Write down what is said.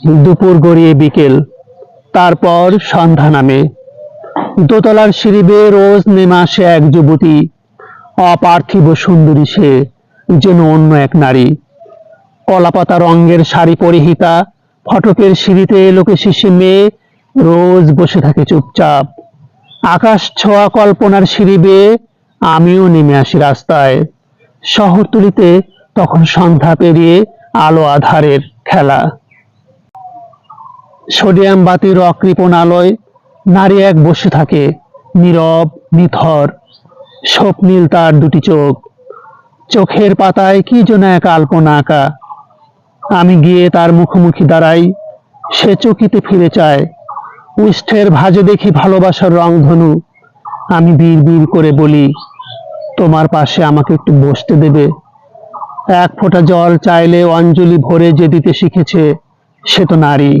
দুপুর গড়িয়ে বিকেল, তারপর সন্ধ্যা নামে। দোতলার সিঁড়ি রোজ নেমে আসে এক যুবতী, অপার্থিব সুন্দরী সে, যেন অন্য এক নারী। কলাপাতা রঙের শাড়ি পরিহিতা, ফটকের সিঁড়িতে লোকে শিশি মেয়ে, রোজ বসে থাকে চুপচাপ। আকাশ ছোঁয়া কল্পনার সিঁড়ি বেয়ে আমিও নেমে আসি রাস্তায়। শহরতলিতে তখন সন্ধ্যা পেরিয়ে আলো আধারের খেলা। সোডিয়াম বাতির অকৃপণ আলোয় নারী এক বসে থাকে, নীরব, নিথর। স্বপ্নীল তার দুটি চোখ। চোখের পাতায় কি যেন এক আলপনা আঁকা। আমি গিয়ে তার মুখোমুখি দাঁড়াই, সে চকিতে ফিরে চায়। উষ্ঠের ভাজে দেখি ভালোবাসার রংধনু আমি বীর বীর করে বলি, তোমার পাশে আমাকে একটু বসতে দেবে। এক ফোঁটা জল চাইলে অঞ্জলি ভরে যে দিতে শিখেছে, সে তো নারী।